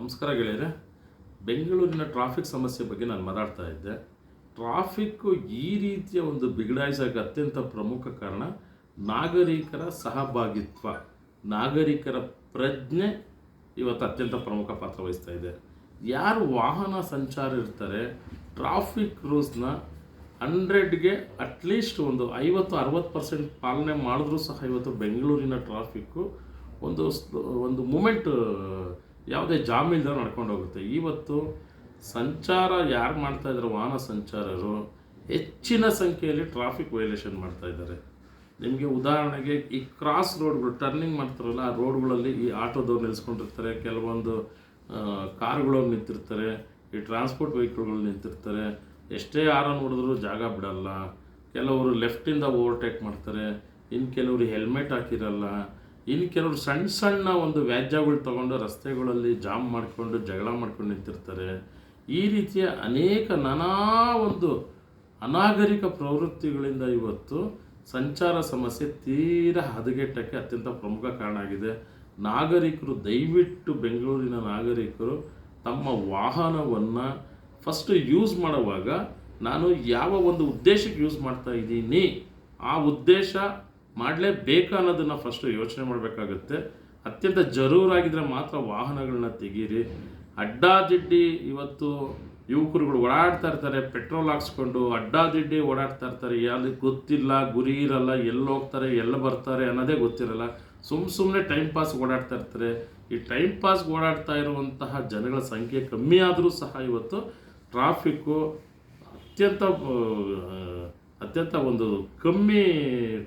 ನಮಸ್ಕಾರ ಗೆಳೆಯರೆ. ಬೆಂಗಳೂರಿನ ಟ್ರಾಫಿಕ್ ಸಮಸ್ಯೆ ಬಗ್ಗೆ ನಾನು ಮಾತಾಡ್ತಾ ಇದ್ದೆ. ಟ್ರಾಫಿಕ್ಕು ಈ ರೀತಿಯ ಒಂದು ಬಿಗಡಾಯಿಸೋಕೆ ಅತ್ಯಂತ ಪ್ರಮುಖ ಕಾರಣ ನಾಗರಿಕರ ಸಹಭಾಗಿತ್ವ. ನಾಗರಿಕರ ಪ್ರಜ್ಞೆ ಇವತ್ತು ಅತ್ಯಂತ ಪ್ರಮುಖ ಪಾತ್ರ ವಹಿಸ್ತಾ ಇದೆ. ಯಾರು ವಾಹನ ಸಂಚಾರ ಇರ್ತಾರೆ ಟ್ರಾಫಿಕ್ ರೂಲ್ಸ್ನ ಹಂಡ್ರೆಡ್ಗೆ ಅಟ್ಲೀಸ್ಟ್ ಒಂದು ಐವತ್ತು, ಅರವತ್ತು ಪರ್ಸೆಂಟ್ ಪಾಲನೆ ಮಾಡಿದ್ರೂ ಸಹ ಇವತ್ತು ಬೆಂಗಳೂರಿನ ಟ್ರಾಫಿಕ್ಕು ಒಂದು ಒಂದು ಮೂಮೆಂಟ್ ಯಾವುದೇ ಜಾಮ್ ಇಲ್ಲದೆ ನಡ್ಕೊಂಡು ಹೋಗುತ್ತೆ. ಇವತ್ತು ಸಂಚಾರ ಯಾರು ಮಾಡ್ತಾ ಇದ್ದಾರೆ ವಾಹನ ಸಂಚಾರರು ಹೆಚ್ಚಿನ ಸಂಖ್ಯೆಯಲ್ಲಿ ಟ್ರಾಫಿಕ್ ವೈಲೇಷನ್ ಮಾಡ್ತಾ ಇದ್ದಾರೆ ನಿಮಗೆ ಉದಾಹರಣೆಗೆ ಈ ಕ್ರಾಸ್ ರೋಡ್ಗಳು ಟರ್ನಿಂಗ್ ಮಾಡ್ತಾರಲ್ಲ, ಆ ರೋಡ್ಗಳಲ್ಲಿ ಈ ಆಟೋದವ್ರು ನಿಲ್ಸ್ಕೊಂಡಿರ್ತಾರೆ, ಕೆಲವೊಂದು ಕಾರ್ಗಳು ನಿಂತಿರ್ತಾರೆ, ಈ ಟ್ರಾನ್ಸ್ಪೋರ್ಟ್ ವೆಹಿಕಲ್ಗಳು ನಿಂತಿರ್ತಾರೆ, ಎಷ್ಟೇ ಆರನ್ ಹೊಡೆದ್ರೂ ಜಾಗ ಬಿಡಲ್ಲ, ಕೆಲವರು ಲೆಫ್ಟಿಂದ ಓವರ್ಟೇಕ್ ಮಾಡ್ತಾರೆ ಇನ್ನು ಕೆಲವರು ಹೆಲ್ಮೆಟ್ ಹಾಕಿರಲ್ಲ ಇನ್ನು ಕೆಲವರು ಸಣ್ಣ ಸಣ್ಣ ಒಂದು ವ್ಯಾಜ್ಯಗಳು ತಗೊಂಡು ರಸ್ತೆಗಳಲ್ಲಿ ಜಾಮ್ ಮಾಡಿಕೊಂಡು ಜಗಳ ಮಾಡ್ಕೊಂಡು ನಿಂತಿರ್ತಾರೆ. ಈ ರೀತಿಯ ಅನೇಕ ನಾನಾ ಒಂದು ಅನಾಗರಿಕ ಪ್ರವೃತ್ತಿಗಳಿಂದ ಇವತ್ತು ಸಂಚಾರ ಸಮಸ್ಯೆ ತೀರಾ ಹದಗೆಟ್ಟಕ್ಕೆ ಅತ್ಯಂತ ಪ್ರಮುಖ ಕಾರಣ ಆಗಿದೆ. ನಾಗರಿಕರು, ದಯವಿಟ್ಟು ಬೆಂಗಳೂರಿನ ನಾಗರಿಕರು ತಮ್ಮ ವಾಹನವನ್ನು ಫಸ್ಟ್ ಯೂಸ್ ಮಾಡುವಾಗ ನಾನು ಯಾವ ಒಂದು ಉದ್ದೇಶಕ್ಕೆ ಯೂಸ್ ಮಾಡ್ತಾ ಇದ್ದೀನಿ? ಆ ಉದ್ದೇಶ ಮಾಡಲೇಬೇಕಾ ಅನ್ನೋದನ್ನು ಫಸ್ಟು ಯೋಚನೆ ಮಾಡಬೇಕಾಗುತ್ತೆ. ಅತ್ಯಂತ ಜರೂರಾಗಿದ್ದರೆ ಮಾತ್ರ ವಾಹನಗಳನ್ನ ತೆಗೀರಿ. ಅಡ್ಡಾದಿಡ್ಡಿ ಇವತ್ತು ಯುವಕರುಗಳು ಓಡಾಡ್ತಾ ಇರ್ತಾರೆ, ಪೆಟ್ರೋಲ್ ಹಾಕ್ಸ್ಕೊಂಡು ಅಡ್ಡಾದಿಡ್ಡಿ ಓಡಾಡ್ತಾ ಇರ್ತಾರೆ. ಯಾವ್ದು ಗೊತ್ತಿಲ್ಲ, ಗುರಿ ಇರಲ್ಲ, ಎಲ್ಲಿ ಹೋಗ್ತಾರೆ, ಎಲ್ಲಿ ಬರ್ತಾರೆ ಅನ್ನೋದೇ ಗೊತ್ತಿರಲ್ಲ. ಸುಮ್ಮ ಸುಮ್ಮನೆ ಟೈಮ್ ಪಾಸ್ ಓಡಾಡ್ತಾ ಇರ್ತಾರೆ. ಈ ಟೈಮ್ ಪಾಸ್ ಓಡಾಡ್ತಾ ಇರುವಂತಹ ಜನಗಳ ಸಂಖ್ಯೆ ಕಮ್ಮಿ ಆದರೂ ಸಹ ಇವತ್ತು ಟ್ರಾಫಿಕ್ಕು ಅತ್ಯಂತ ಅತ್ಯಂತ ಒಂದು ಕಮ್ಮಿ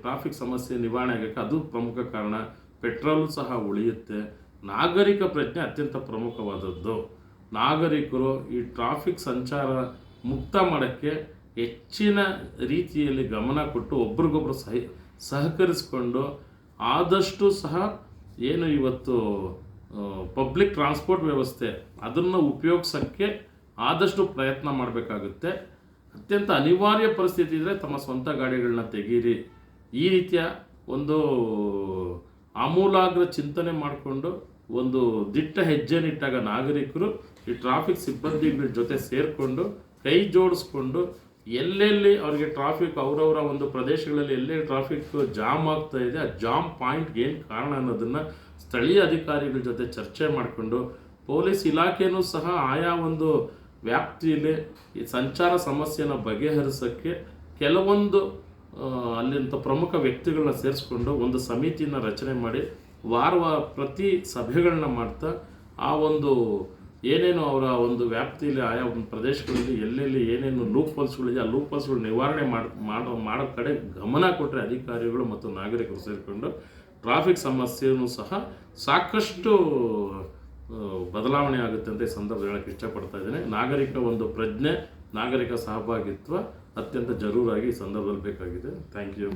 ಟ್ರಾಫಿಕ್ ಸಮಸ್ಯೆ ನಿವಾರಣೆ ಆಗಕ್ಕೆ ಅದು ಪ್ರಮುಖ ಕಾರಣ. ಪೆಟ್ರೋಲು ಸಹ ಉಳಿಯುತ್ತೆ. ನಾಗರಿಕ ಪ್ರಜ್ಞೆ ಅತ್ಯಂತ ಪ್ರಮುಖವಾದದ್ದು. ನಾಗರಿಕರು ಈ ಟ್ರಾಫಿಕ್ ಸಂಚಾರ ಮುಕ್ತ ಮಾಡೋಕ್ಕೆ ಹೆಚ್ಚಿನ ರೀತಿಯಲ್ಲಿ ಗಮನ ಕೊಟ್ಟು ಒಬ್ರಿಗೊಬ್ರು ಸಹ, ಸಹಕರಿಸಿಕೊಂಡು ಆದಷ್ಟು ಸಹ ಏನು ಇವತ್ತು ಪಬ್ಲಿಕ್ ಟ್ರಾನ್ಸ್ಪೋರ್ಟ್ ವ್ಯವಸ್ಥೆ ಅದನ್ನು ಉಪಯೋಗಿಸೋಕ್ಕೆ ಆದಷ್ಟು ಪ್ರಯತ್ನ ಮಾಡಬೇಕಾಗುತ್ತೆ. ಅತ್ಯಂತ ಅನಿವಾರ್ಯ ಪರಿಸ್ಥಿತಿ ಇದ್ದರೆ ತಮ್ಮ ಸ್ವಂತ ಗಾಡಿಗಳನ್ನ ತೆಗೀರಿ. ಈ ರೀತಿಯ ಒಂದು ಆಮೂಲಾಗ್ರ ಚಿಂತನೆ ಮಾಡಿಕೊಂಡು ಒಂದು ದಿಟ್ಟ ಹೆಜ್ಜೆನಿಟ್ಟಾಗ ನಾಗರಿಕರು ಈ ಟ್ರಾಫಿಕ್ ಸಿಬ್ಬಂದಿಗಳ ಜೊತೆ ಸೇರಿಕೊಂಡು ಕೈ ಜೋಡಿಸ್ಕೊಂಡು ಎಲ್ಲೆಲ್ಲಿ ಅವರಿಗೆ ಟ್ರಾಫಿಕ್ ಅವರವರ ಒಂದು ಪ್ರದೇಶಗಳಲ್ಲಿ ಎಲ್ಲೇ ಟ್ರಾಫಿಕ್ ಜಾಮ್ ಆಗ್ತಾ ಇದೆ, ಆ ಜಾಮ್ ಪಾಯಿಂಟ್ಗೆ ಏನು ಕಾರಣ ಅನ್ನೋದನ್ನು ಸ್ಥಳೀಯ ಅಧಿಕಾರಿಗಳ ಜೊತೆ ಚರ್ಚೆ ಮಾಡಿಕೊಂಡು, ಪೊಲೀಸ್ ಇಲಾಖೆಯೂ ಸಹ ಆಯಾ ಒಂದು ವ್ಯಾಪ್ತಿಯಲ್ಲಿ ಈ ಸಂಚಾರ ಸಮಸ್ಯೆಯನ್ನು ಬಗೆಹರಿಸೋಕ್ಕೆ ಕೆಲವೊಂದು ಅಲ್ಲಿಂಥ ಪ್ರಮುಖ ವ್ಯಕ್ತಿಗಳನ್ನ ಸೇರಿಸ್ಕೊಂಡು ಒಂದು ಸಮಿತಿಯನ್ನು ರಚನೆ ಮಾಡಿ ವಾರ ವಾರ ಪ್ರತಿ ಸಭೆಗಳನ್ನ ಮಾಡ್ತಾ ಆ ಒಂದು ಏನೇನು ಅವರ ಒಂದು ವ್ಯಾಪ್ತಿಯಲ್ಲಿ ಆಯಾ ಒಂದು ಪ್ರದೇಶಗಳಲ್ಲಿ ಎಲ್ಲೆಲ್ಲಿ ಏನೇನು ಲೂಪ್ ಹೋಲ್ಸ್ಗಳಿದೆ ಆ ಲೂಪ್ ಹೋಲ್ಸ್ಗಳು ನಿವಾರಣೆ ಮಾಡಿ, ಮಾಡೋ ಕಡೆ ಗಮನ ಕೊಟ್ಟರೆ ಅಧಿಕಾರಿಗಳು ಮತ್ತು ನಾಗರಿಕರು ಸೇರಿಕೊಂಡು ಟ್ರಾಫಿಕ್ ಸಮಸ್ಯೆಯೂ ಸಹ ಸಾಕಷ್ಟು ಬದಲಾವಣೆ ಆಗುತ್ತೆ ಅಂತ ಈ ಸಂದರ್ಭ ಹೇಳಕ್ಕೆ ಇಷ್ಟಪಡ್ತಾ ಇದ್ದೇನೆ. ನಾಗರಿಕ ಒಂದು ಪ್ರಜ್ಞೆ, ನಾಗರಿಕ ಸಹಭಾಗಿತ್ವ ಅತ್ಯಂತ ಜರೂರಾಗಿ ಈ ಸಂದರ್ಭದಲ್ಲಿ ಬೇಕಾಗಿದೆ. Thank you